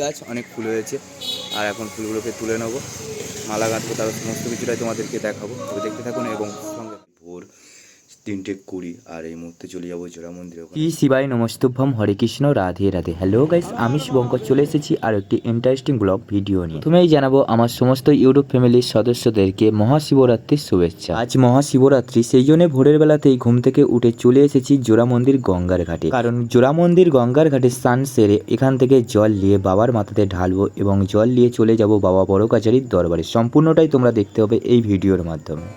গাছ অনেক ফুল হয়েছে আর এখন ফুলগুলোকে তুলে নেব মালা গাঁথবো তার সমস্ত কিছুটাই তোমাদেরকে দেখাবো দেখতে থাকুন এবং তিনটে কুড়ি, আর এই মুহূর্তে চলে যাব জোড়া মন্দিরে কি শিবাই নমস্তুভ্যম, হরে কৃষ্ণ, রাধে রাধে। হ্যালো গাইস আমি শুভঙ্কর চলে এসেছি আর একটি ইন্টারেস্টিং ব্লগ ভিডিও নিয়ে। তুমি জানাব আমার সমস্ত ইউটিউব ফ্যামিলির সদস্যদেরকে মহাশিবরাত্রির শুভেচ্ছা। আজ মহাশিবরাত্রি, সেই জন্য ভোরের বেলাতেই ঘুম থেকে উঠে চলে এসেছি জোড়া মন্দির গঙ্গার ঘাটে। কারণ জোড়া মন্দির গঙ্গার ঘাটে স্নান সেরে এখান থেকে জল নিয়ে বাবার মাথাতে ঢালবো এবং জল নিয়ে চলে যাব বাবা বড় কাচারির দরবারে। সম্পূর্ণটাই তোমরা দেখতে হবে এই ভিডিওর মাধ্যমে।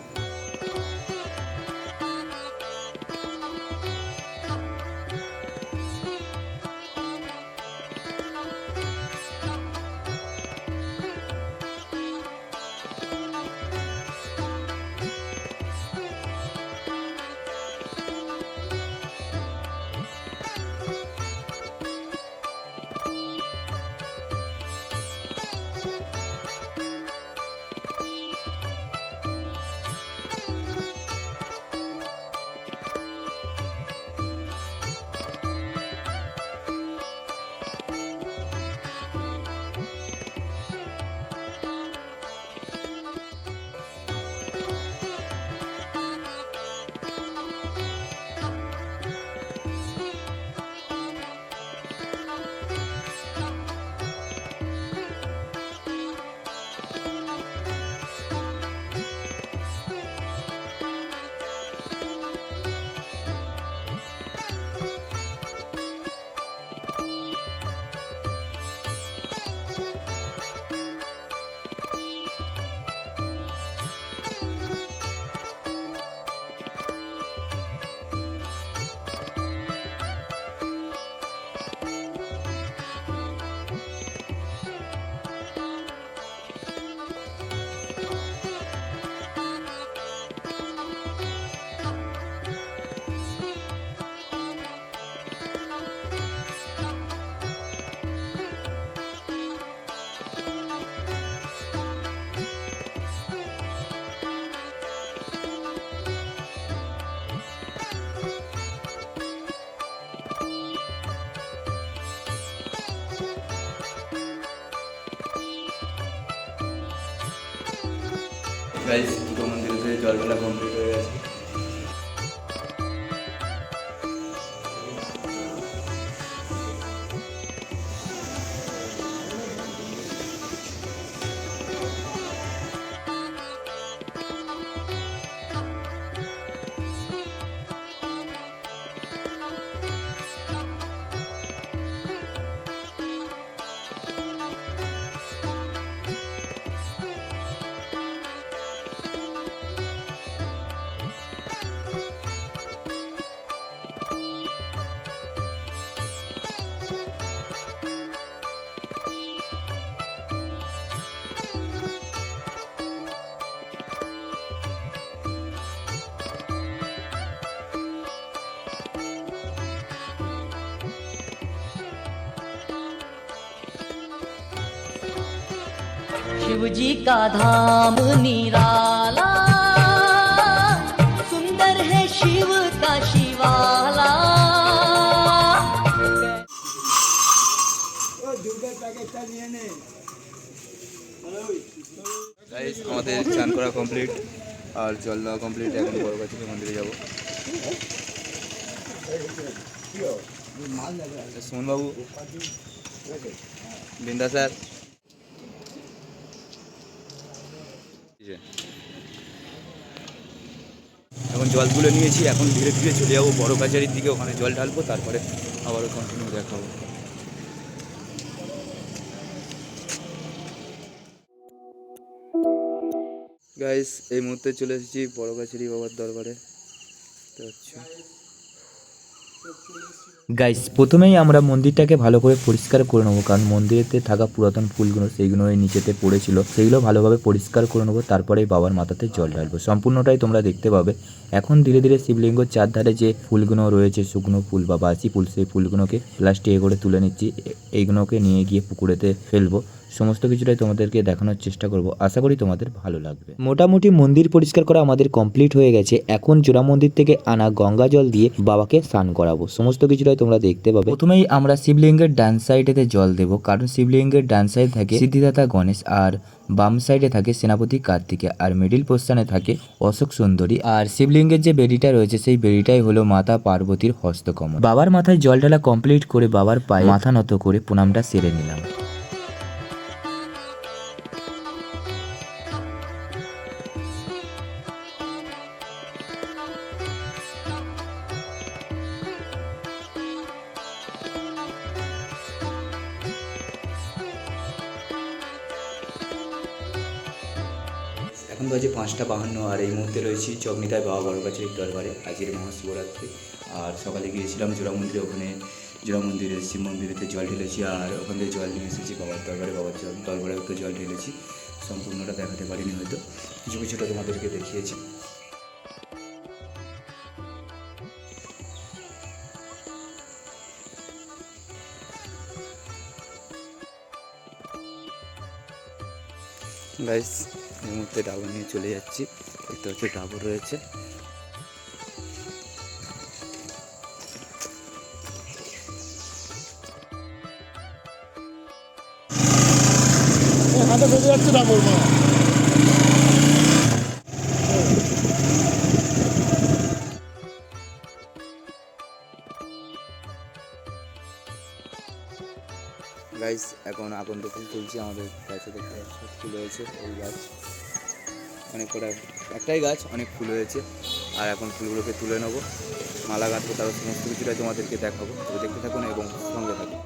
গাইস দুটো মন্দিরে জলবেলা কমপ্লিট হয়ে গেছে। शिव जी का धाम निराला सुंदर है शिव का शिवाला গাইস আমাদের চান করা কমপ্লিট আর জল দেওয়া কমপ্লিট এখন বড় গাছের মন্দিরে যাবো সুমন বাবু বিন্দা স্যার এখন জল তুলে নিয়েছি, এখন ধীরে ধীরে চলে যাব বড় কাছারির দিকে, ওখানে জল ঢালবো, তারপরে আবারও কন্টিনিউ দেখাবো। গাইস এই মুহূর্তে চলে এসেছি বড় কাছারি বাবার দরবারে। তো হচ্ছে গাইস প্রথমেই আমরা মন্দিরটাকে ভালো করে পরিষ্কার করে নেব, কারণ মন্দিরেতে থাকা পুরাতন ফুলগুলো, সেইগুলো নিচেতে পড়েছিল, সেইগুলো ভালোভাবে পরিষ্কার করে নেব তারপরেই বাবার মাথাতে জল ঢালবো। সম্পূর্ণটাই তোমরা দেখতে পাবে। এখন ধীরে ধীরে শিবলিঙ্গর চারধারে যে ফুলগুলো রয়েছে, শুকনো ফুল বা বাসি ফুল, সেই ফুলগুলোকে প্লাস্টিকে করে তুলে নিচ্ছি এইগুলোকে নিয়ে গিয়ে পুকুরেতে ফেলব। সমস্ত কিছুটাই তোমাদেরকে দেখানোর চেষ্টা করব। আশা করি তোমাদের ভালো লাগবে। মোটামুটি মন্দির পরিষ্কার করা আমাদের কমপ্লিট হয়ে গেছে। এখন জোড়া মন্দির থেকে আনা গঙ্গা জল দিয়ে বাবাকে স্নান করাবো। সমস্ত কিছুটাই তোমরা দেখতে পাবে। প্রথমেই আমরা শিবলিঙ্গের ডান সাইডেতে জল দেব কারণ শিবলিঙ্গের ডান সাইড থাকে সিদ্ধিদাতা গণেশ আর বাম সাইডে থাকে সেনাপতি কার্তিকে আর মিডিল পোস্টানে থাকে অশোক সুন্দরী। আর শিবলিঙ্গের যে বেড়িটা রয়েছে সেই বেড়িটাই হলো মাতা পার্বতীর হস্তকমল। বাবার মাথায় জল ঢালা কমপ্লিট করে বাবার পায়ে মাথা নত করে প্রণামটা সেরে নিলাম। এখন বাজে পাঁচটা বাহান্ন, আর এই মুহূর্তে রয়েছি চকনিতায় বাবা বড় গাছের দরবারে। আজকের মহাশিবরাত্রি। আর সকালে গিয়েছিলাম জোড়া মন্দিরে, ওখানে জোড়া মন্দিরে, শিব মন্দিরেতে জল ঢেলেছি, আর ওখান থেকে জল নিয়ে এসেছি বাবার দরবারে, বাবার জল, দরবারে তো জল ঢেলেছি। সম্পূর্ণটা দেখাতে পারিনি হয়তো। কিছু কিছুটা তোমাদেরকে দেখিয়েছি। গাইস এই মুহূর্তে ডাবর নিয়ে চলে যাচ্ছি। দেখতে হচ্ছে ডাবর রয়েছে। হাতে বেজে যাচ্ছে ডাবর বলব গাইস এখন আগুন ফুল তুলছি আমাদের গাছে দেখতে ফুল হয়েছে ওই গাছ। অনেক কটা, একটাই গাছ, অনেক ফুল হয়েছে। আর এখন ফুলগুলোকে তুলে নেব। মালা গাছ তারপর সমস্ত কিছুটাই তোমাদেরকে দেখাবো। দেখতে থাকুন এবং সঙ্গে থাকুন।